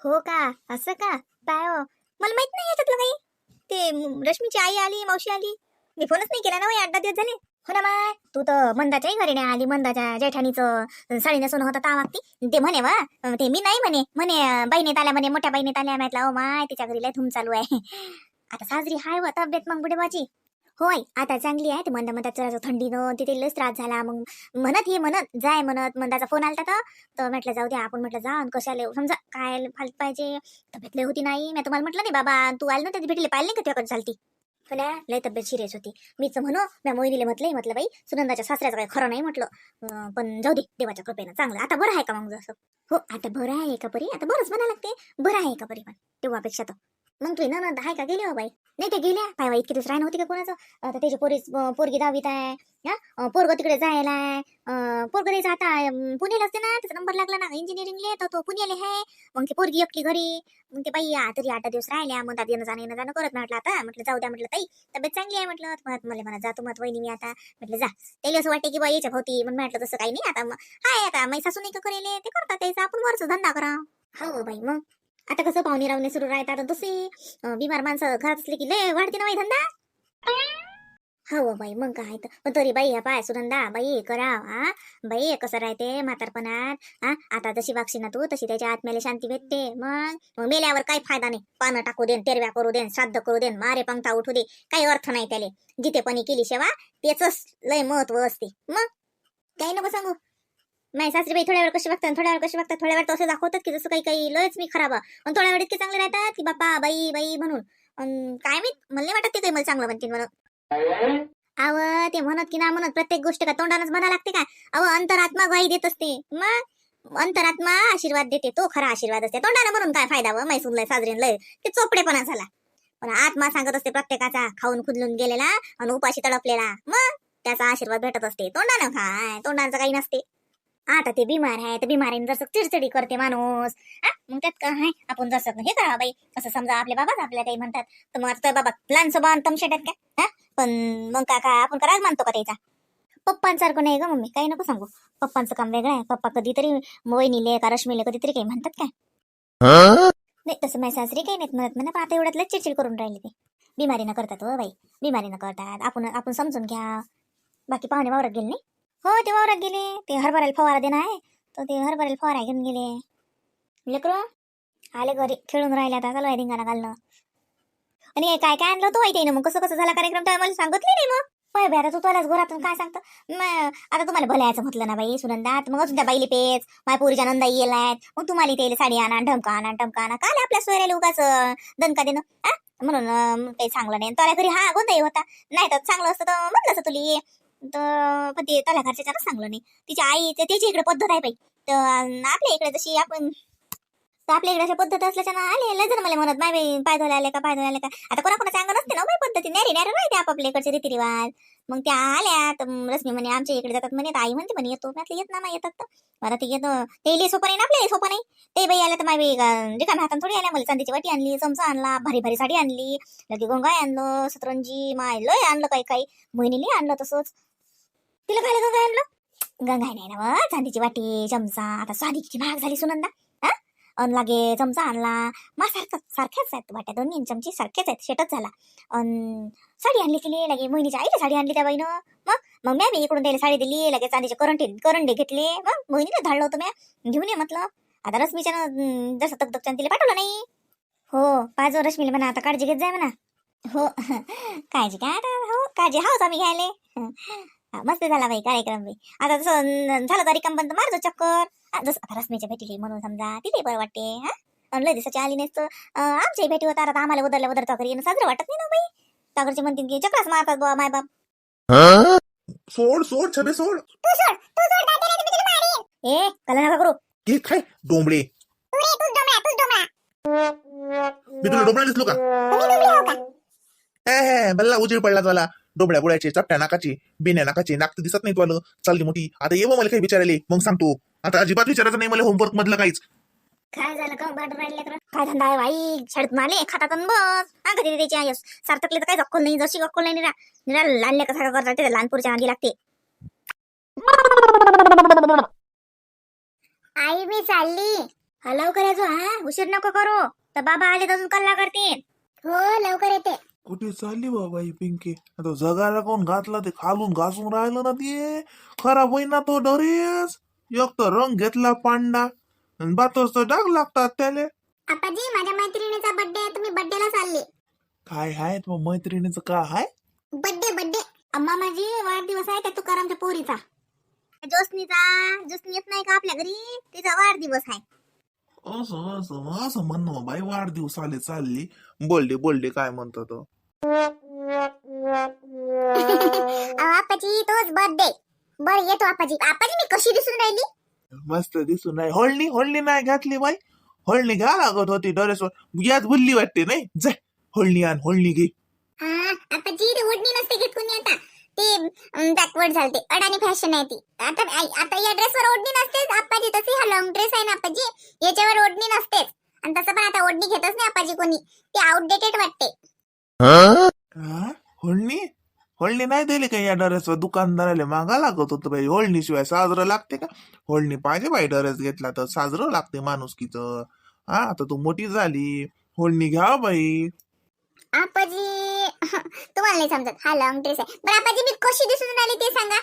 हो का? असं का? काय हो? मला माहीत नाही याच्यातलं काही. ते रश्मीची आई आली मावशी आली. मी फोनच नाही केला ना वय आठ दहा दिवस झाले. हो ना माय तू तर मंदाच्याही घरी नाही आली मंदाच्या जेठानीचं साडी नसून होता ता मागती ते म्हणे वा ते मी नाही म्हणे. म्हणे बहिणीत आल्या म्हणे मोठ्या बहिणीत आल्या. म्हटलं हो माय तिच्या घरी लय धूम चालू आहे. आता साजरी हाय व तब्येत मग बुडे बाजी होय आता चांगली आहे म्हणता मंदा म्हणतात जरा थंडीनं तिथे लस त्रास झाला मग म्हणत हे म्हणत जाय म्हणत मंदाचा फोन आला तर तर म्हटलं जाऊ द्या आपण म्हटलं जा आणि कशाला येऊ? समजा काय फालत पाहिजे तब्येत लय होती नाही. मी तुम्हाला म्हटलं नाही बाबा तू आली ना त्याची भेटले पाहिले नाही का तुझ्याकडे चालती? पण या, लय तब्येत सिरियस होती. मीच म्हणू म्या मोहिनीले म्हटलंय म्हटलं बाई सुनंदाच्या सासऱ्याचं काही खरं नाही म्हटलं. पण जाऊ दे देवाच्या कृपेनं चांगलं. आता बरं आहे का मग जसं? हो आता बरं आहे का परी? आता बरंच म्हणा लागते. बरं आहे का परी पण तेव्हापेक्षा तर. मग तुम्ही ननद आहे का गेली हो बाई? नाही ते गेल्या. पाय बाई इतके दिवस राह नव्हती का कोणाचं? आता त्याची पोरी पोरगी दहावीत आहे. हा? पोरग तिकडे जायला आहे. पोरग त्याचं आता पुण्याला असते ना त्याचा नंबर लागला ना. इंजिनिअरिंगले तर तो पुण्याला आहे. मग ती पोरगी एकटी घरी. मग ते बाई तरी आठ दिवस राहिल्या. मग येणं जाणं येणं जाणं करत म्हटलं आता म्हटलं जाऊ द्या म्हटलं ताई तब्येत चांगली आहे म्हटलं. मग मला म्हणा जातो मत वहिनी मी आता. म्हटलं जा. त्याला असं वाटते की बाई याच्या भोवती. मग म्हटलं तसं काही नाही. आता मग हाय आता मै सासू नाही का करेले? ते करतात त्याचा. आपण वरच धंदा करा. हो बाई मग? आता कसं पाहुणे रावणे सुरू राहतात? आता दुसरी बिमार माणसं घरात असले की लय वाढते ना बाई धंदा? हो बाई मग काय तर. पण तरी बाई ह्या पाय सुनंदा बाई करा हा? बाई कसं राहते म्हातारपणात? हा? आता जशी वागशी ना तू तशी त्याच्या आत्म्याला शांती भेटते. मग? मग मेल्यावर काही फायदा नाही. पानं टाकू देन तेरव्या करू देन श्राद्ध करू देन मारे पंक्ता उठू दे. काही अर्थ नाही त्याले. जिथे पणी केली सेवा त्याच लय महत्त्व असते. मग? काही नको सांगू. नाही सासरीबाई थोड्या वेळ कशी बघतात थोड्या वेळ कशी बघतात? थोड्या वेळ तसं असं दाखवतात की जसं काही काही लयच मी खराब आणि थोड्या वेळ इतके चांगले राहतात की बाप्पा बाई बाई म्हणून. काय मी मला नाही वाटत ते काही मला चांगलं म्हणतील म्हणून. अव ते म्हणत की ना म्हणत प्रत्येक गोष्ट का तोंडानच म्हणा लागते का? अव अंतरात्मा ग्वाही देत असते. मग अंतरात्मा आशीर्वाद देते. तो खरा आशीर्वाद असते. तोंडानं म्हणून काय फायदा व? मैसून लय साजरीन लय. ते चोपडेपणा झाला. पण आत्मा सांगत असते प्रत्येकाचा खाऊन खुदलून गेलेला आणि उपाशी तडपलेला. मग त्याचा आशीर्वाद भेटत असते. तोंडानं? काय तोंडाचं काही नसते. आता ते बिमार आहे तर बिमारीने जसं चिडचिडी करते माणूस. हा? मग त्यात काय आहे? आपण जसं हे करा बाई. असं समजा आपले बाबाच आपल्या काही म्हणतात. तर मग आता बाबा लहान सोबत तमशेटात काय हा? पण मग का काय? आपण करायला मानतो का त्याचा? पप्पांसारखं नाही ग मम्मी. काही नको सांगू. पप्पांचं काम वेगळं आहे. पप्पा कधीतरी वहिनीले का रश्मीले कधीतरी काही म्हणतात काय? नाही तसं माझ्या सासरी काही नाहीत म्हणत. म्हणा पण आता एवढ्यात चिडचिड करून राहिले ते. बिमारीनं करतात हो बाई. बिमारीनं करतात. आपण आपण समजून घ्या. बाकी पाहुणे वावरत गेले नाही? हो ते वावरात गेले. ते हरभऱ्याला फवारा देणार आहे. तर ते हरभऱ्याला फवारा घेऊन गेले. लेकर आले घरी. खेळून राहिले आता चालू आहे धिंगाणा घालणं. आणि काय काय आणलं तो ना मग? कसं कसं झाला कार्यक्रम? तर मला सांगितले नाही मग. पाय बे आता तू तुलाच घरातून काय सांगतो? मग आता तुम्हाला भलायचं म्हटलं ना बाई सुनंदात मग अजून त्या बाईले पेच. माय पोरीच्या नंदा येलायत मग तुम्हाला इथे साडी आणा ढमका आणा ढमका आणा. काल आपल्या सोयऱ्याला उगाच दणका देणं. म्हणून काही चांगलं नाही. त्याला घरी हा गोंधळ होता. नाही तर चांगलं असतं तर म्हटलं असतं तुला. ये तर पण ते त्याला घरच्याच्यानं सांगलं नाही. तिची आई ते- त्याची इकडे पद्धत आहे बाई. तर आपल्या इकडे जशी आपण तर आपल्या इकडे अशा पद्धत असल्याच्यानं आले लय मला म्हणत माय बाई पाय धुवायला आले का पाय धुवायला आले का? आता कोणाकोणाचं अंग नसते ना हो बाई पद्धती. नॅरी नॅरी राहते आपापल्या इकडचे रीतिरिवाज. मग त्या आल्या तर रश्मी म्हणे आमच्या इकडे जातात. म्हणे तर आई म्हणते म्हणे येतो. म्हटलं येत ना मग येतात तर. मला ते येतो. ते इले सोपं नाही ना आपल्या सोपं नाही. ते बाई आल्या तर माय बाई अं, रिकाम्या हातात थोडी आल्या मला चांदीची वाटी आणली चमचा आणला भारी भारी साडी आणली लगे गोंगाय आणलं सतरंजी माय लय आणलं काही काही. महिनीने आणलं तसंच. तिला काय गंगा आणलं? गंगाय नाही ना चांदीची वाटी चमचा. आता स्वादीची महाग झाली सुनंदा. हा? अन लागे चमचा आणला. मा सारखं सारख्याच आहेत वाट्या. दोन्ही चमची सारखेच आहेत. शेटच झाला. अन साडी आणली तिने. लगे मोहिनीच्या आईला साडी आणली त्या बाईनं. मग मग म्या बी इकडून त्याला साडी दिली. लगे चांदीचे करंटे करंडे घेतले. मग मोहिनीला धाडलं होतं म्या. घेऊन ये म्हटलं. आता रश्मीच्या जसं तक तक तिला पाठवलं नाही. हो पाजो रश्मीला म्हणा आता काळजी घेत जाय म्हणा. हो काळजी काय आता? हो काळजी हाच आम्ही घ्यायले. मस्त झाला बाई कार्यक्रम बाई. आता जसं झालं तरी कंपन मारतो चक्कर. जसं आता रश्मीच्या भेटीली म्हणून समजा तिथे बरं वाटते हा? लय दिवसाची आली नाहीस तर आमच्याही भेटी होता आता आम्हाला उदरल्या उदरता घरी येणं साजरं वाटत नाही ना बाई? ताकडचे म्हणतील की चक्राच मारतात बुवा माय बाप. सोड सोड छबे सोड. तू सोड तू सोड दादा नाही तुम्ही मारेन. ए कला नका करू. हे काय? डोंबळे. तू रे तूच डोमळा तूच डोमळा मी तुला डोंबळा दिसलो का? तुम्ही डोमळे हो का? हे बल्ला उजीड पडला तुला डोंबळ्या बुळ्याचे चपट्या नाकाची बिन्या नाकाची नाक तर दिसत नाही तुला चालली मोठी. आता ये बा मला काही विचारायले. मग सांगतो आता अजिबात विचारायचं नाही मला होमवर्क मधलं काहीच. काय झालं का राहिले काय धंदा आहे बाई? शाळेत माले खातात अन बस. हा कधी त्याची आई सार्थकले तर काही अक्कल नाही. जशी अक्कल नाही निरा. निरा लहान कसा करतात ते लहानपूरच्या आधी लागते. आई मी चालली. हा लवकर यायचो हा? उशीर नको करू. तर बाबा आले तर अजून कल्ला करतील. हो लवकर येते. कुठे चालली बाबा ही पिंकी? आता जगायला कोण घातला ते खालून घासून राहिलं ना ते? खराब होईना तो डरेस एक तर रंग घेतला पांडा तर डाग लागतात त्याले. आपाजी माझ्या मैत्रिणीचा बर्थडे आहे तुम्ही बर्थडेला चालले. काय आहे मग मैत्रिणीचं का आहे बर्थडे बर्थडे अम्मा माझी वाढदिवस आहे त्या तुकारामच्या पोरीचा? जोसनीचा जोसनी येत नाही का आपल्या घरी? तिचा वाढदिवस आहे. असं असं असं म्हणणं बाई वाढदिवस आले चालली. बोलले बोलले काय म्हणतो तो? आपाजी तोच बर्थडे बर येतो आपाजी आपाजी मी कशी दिसून राहिली? मस्त दिसून नाही होळणी होळणी नाही घातली बाई. होळणी घ्या लागत होती ड्रेसवर याच बुल्ली वाटते नाही? जाय होळणी आण होळणी घे. हा आपाजी ते ओढणी नसते घेत कोणी आता. ते बॅकवर्ड झालते. अडाणी फॅशन आहे ती. आता आता या ड्रेसवर ओढणी नसतेच आपाजी तशी हा लॉंग ड्रेस आहे ना आपाजी याच्यावर ओढणी नसतेच. आणि तसं पण आता ओढणी घेतच नाही आपाजी कोणी. ते आउटडेटेड वाटते? होळणी? होळणी नाही दिली का या ड्रेसवर दुकानदाराला मागा लागत होतं बाई. होळणी शिवाय साजरं लागते का? होळणी पाहिजे बाई ड्रेस घेतला तर साजरं लागते माणुसकीचं. हा आता तू मोठी झाली. होळणी घ्या बाई. आपाजी तुम्हाला नाही समजत. हा लॉंग ड्रेस आहे. बरं आपाजी मी कशी दिसून राहिली ते सांगा.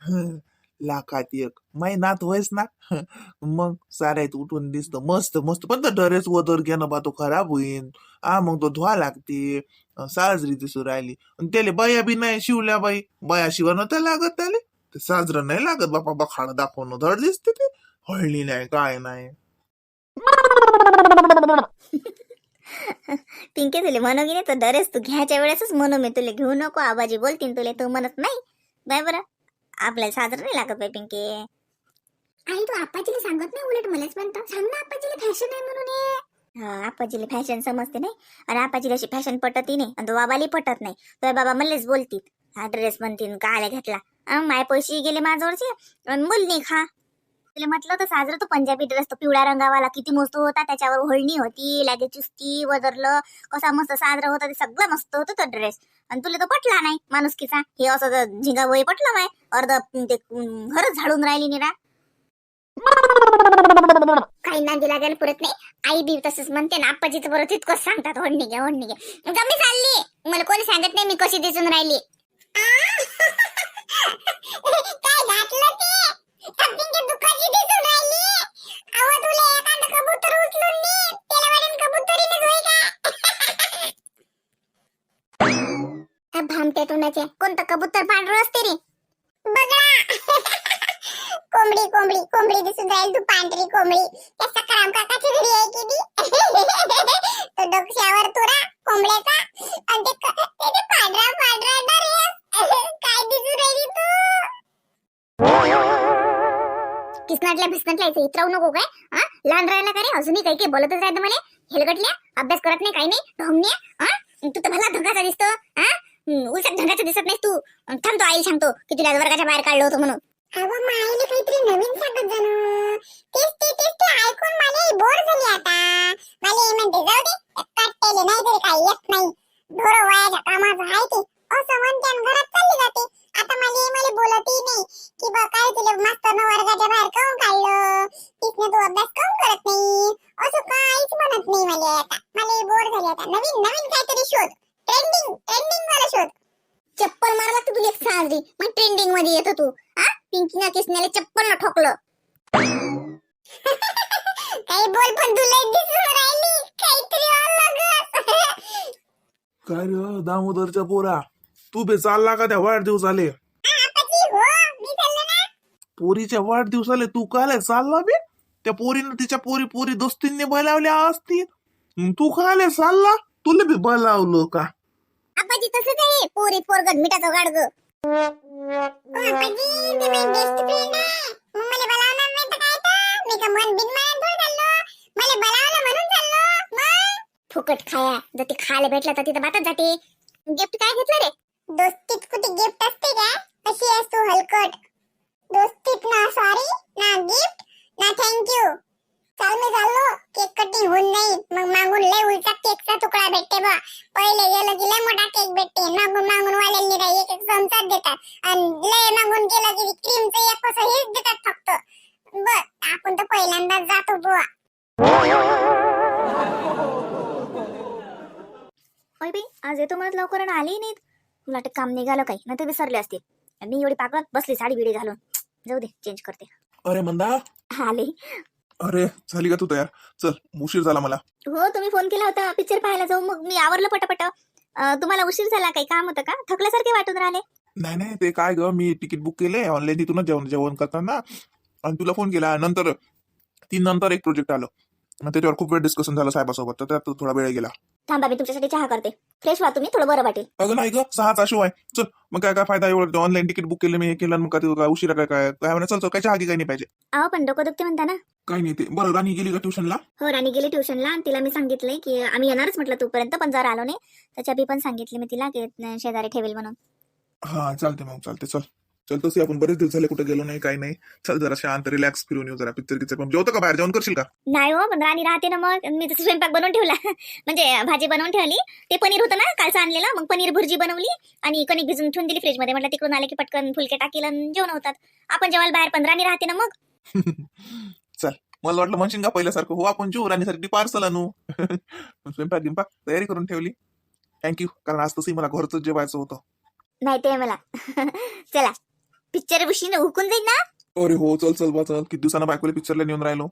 लाखात एक. महिनात होईस ना? मग साऱ्यात उठून दिसतं. मस्त मस्त. पण तर ड्रेस वदर घेणं बा तो खराब होईन. हा मग तो धुवा लागते. साजरी दिसू राहिली. आणि त्याले बाया बी नाही शिवल्या बाई. बाया शिवणं तर लागत त्याले. ते साजरं नाही लागत बापा बखाड दाखवणं. धड दिसते ते. हळली नाही काय नाही. पिंके तुले म्हणू की नाही तो ड्रेस तू घ्यायच्या वेळेसच म्हणू मी तुला घेऊ नको आबाजी बोलतीन तुले तू म्हणत नाही. बाय बरं आपल्याला साजरं नाही लागत बाई पिंके. आई तू आपाजीला सांगत नाही उलट मलाच म्हणतो. सांग ना आपाजीला फॅशन आहे म्हणून हे. हा आपाजीला फॅशन समजते नाही. आणि आपाजीला अशी फॅशन पटतही नाही आणि तो बाबाली पटत नाही. तर बाबा मलाच बोलतील हा ड्रेस म्हणतील काय घेतला. अं, माय पैसे गेले माझ्यावरचे आणि बोल खा. तुला म्हटलं तर साजरं तो पंजाबी ड्रेस तो पिवळ्या रंगावाला किती मस्त होता त्याच्यावर होळणी होती लागे चुस्ती वजरलं कसा मस्त साजरा होता ते सगळं मस्त होतं तो ड्रेस आणि तुला तो पटला नाही माणुसकीचा. हे असं तर झिंगा वय पटलं माय अर्ध ते घरच झाडून राहिली निरा. काही नांदी लागायला पुरत नाही. आई बी तसंच म्हणते ना आप्पाजीचं बरोबर तितकंच सांगतात ओढणी घ्या ओढणी घ्या कमी चालली. मला कोणी सांगत नाही मी कशी दिसून राहिली काय घातलं ते कपिंगच्या दुखाची दिसून राहिली अहो तुला एखादं कबूतर उचलून नी त्याला वाटेल कबुतरीनेच होय का भामटे तोंडाचे कोणतं कबूतर पांढरं असते रे बघा कोंबडी कोंबडी कोंबडी दिसून राहील तू पांढरी कोंबडी. त्या सकाराम काकाची घरी आहे की तो? डोक्यावर तुरा कोंबड्याचा. आणि ते क- पांढरा पांढरा ड्रेस काय दिसू राहिली तू? किसनाटल्या भिसनाटल्या इथे इतराव नको काय? हा? लहान राहिला का रे? अजूनही काही काही बोलतच राहतं मला हेलगटल्या अभ्यास करत नाही काही नाही. ढोमण्या हा? तू तर भला ढगाचा दिसतो हा? उलट ढगाचा दिसत नाही तू. थांबतो आई सांगतो की तुला वर्गाच्या बाहेर काढलं होतं म्हणून. अगं माईने काहीतरी नवीन सांगत जणू तेच ते तेच ते ऐकून मला बोर झाली आता. मला हे म्हणते जाऊ दे काटतेले नाही तरी काही येत नाही. ढोर वयाच्या कामाचं आहे ते. असं म्हणते घरात चालली जाते. आता मला हे मला बोलतही नाही की बा काय तुला मास्तर वर्गाच्या बाहेर काऊन काढलं तिथनं तू अभ्यास काऊन करत नाही असं काहीच म्हणत नाही मला आता मला हे बोर झाली आता नवीन नवीन काहीतरी शोध ट्रेंडिंग ट्रेंडिंग वाला शोध चप्पल मारला की तुला एक साजरी मग ट्रेंडिंगमध्ये येतो तू हा पिंकीना किसण्याला चप्पल न ठोकलं काही बोल पण तुला दिसून राहिली काहीतरी अलगच काय रे दामोदरच्या पोरा? तू बे चालला का त्या वाढदिवसाले? पोरीच्या वाढदिवसाले तू काय चालला बे? त्या पोरीनं तिच्या पोरी पोरी दोस्तींनी बलावल्या असतील. तू काय चालला? तुला बी बोलावलं का? आपाची तसंच आहे. पोरी पोरगत मिठाचं गाडग. मला फुकट खाया. जर ते खायला भेटलं तर तिथं बातच जाते गिफ्ट काय घेतलं रे? दोस्तीत कुठे गिफ्ट असते का? अशी असतो हलकट. दोस्तीत ना सॉरी ना गिफ्ट ना थँक्यू चाल मी चाललो. केक कटिंग होऊन नाही मग मागून लय उलटा केकचा तुकडा भेटते बा. पहिले गेलं की लय मोठा केक भेटते. मागून मागून वाल्याला नाही एक एक चमचाच देतात. आणि लय मागून गेलं की क्रीमचं एक कसं हेच देतात फक्त. बर आपण तर पहिल्यांदाच जातो बुवा. अय बाई आज येतो म्हणत लवकर आणि आली नाहीत. मला वाटतं काम निघालं काही नाही विसरले असतील मी एवढी पाकत बसली साडी बिडी घालून. जाऊ दे चेंज करते. अरे मंदा. आले. अरे झाली का तू तयार? चल उशीर झाला मला. हो तुम्ही फोन केला होता पिक्चर पाहायला जाऊ मग मी आवरलं पटापट. तुम्हाला उशीर झाला काही काम होतं का? थकल्यासारखे वाटून राहिले. नाही नाही ते काय ग मी तिकीट बुक केले ऑनलाईन तिथूनच जेवण जेवण करताना. आणि तुला फोन केला नंतर तीन नंतर एक प्रोजेक्ट आलं. मग त्याच्यावर खूप वेळ डिस्कशन झालं साहेबासोबत तर त्यात थोडा वेळ गेला. थांबा मी तुमच्यासाठी चहा करते. फ्रेश व्हा तुम्ही थोडं बरं वाटेल. अगं नाही ग सहाचा शो आहे. चल मग काय काय फायदा एवढं? ऑनलाईन तिकीट बुक केलं मी हे केलं मग काय ते काय उशिरा काय काय काय म्हणा चल चल काय चहा काही नाही पाहिजे. अहो पण डोकं दुखते म्हणता ना. काही नाही ते. बरं राणी गेली का ट्युशनला हो राणी गेली ट्युशनला आणि तिला मी सांगितलंय की आम्ही येणारच म्हटलं तोपर्यंत पण जर आलो नाही त्याच्या बी पण सांगितले मी तिला की शेजारी ठेवेल म्हणून. हा चालते मग चालते चल. चल तसे आपण बरेच दिवस झाले कुठे गेलो नाही काही नाही. चल जरा शांत रिलॅक्स फिरून येऊ जरा पिक्चर किचर पण जेवतो का बाहेर? जेवण करशील का? नाही हो पण राणी राहते ना मग. मी तसं स्वयंपाक बनवून ठेवला. म्हणजे भाजी बनवून ठेवली. ते पनीर होतं ना कालचं आणलेलं. मग पनीर भुर्जी बनवली आणि कणिक भिजून ठेवून दिली फ्रीजमध्ये. म्हटलं तिकडून आले की पटकन फुलके टाकील आणि जेवण होतात. आपण जेवायला बाहेर पण राणी राहते ना मग. चल मला वाटलं म्हणशील का पहिल्यासारखं? हो आपण जेऊ राणीसाठी पार्सल आणू. स्वयंपाक गिंपाक तयारी करून ठेवली. थँक्यू कारण आज तसंही मला घरच जेवायचं होतं. नाही ते मला. चला. पिक्चर उशीने हुकून जाईल ना? अरे हो चल चल बा चल. किती दिवसानं बायकोला पिक्चरला नेऊन राहिलो?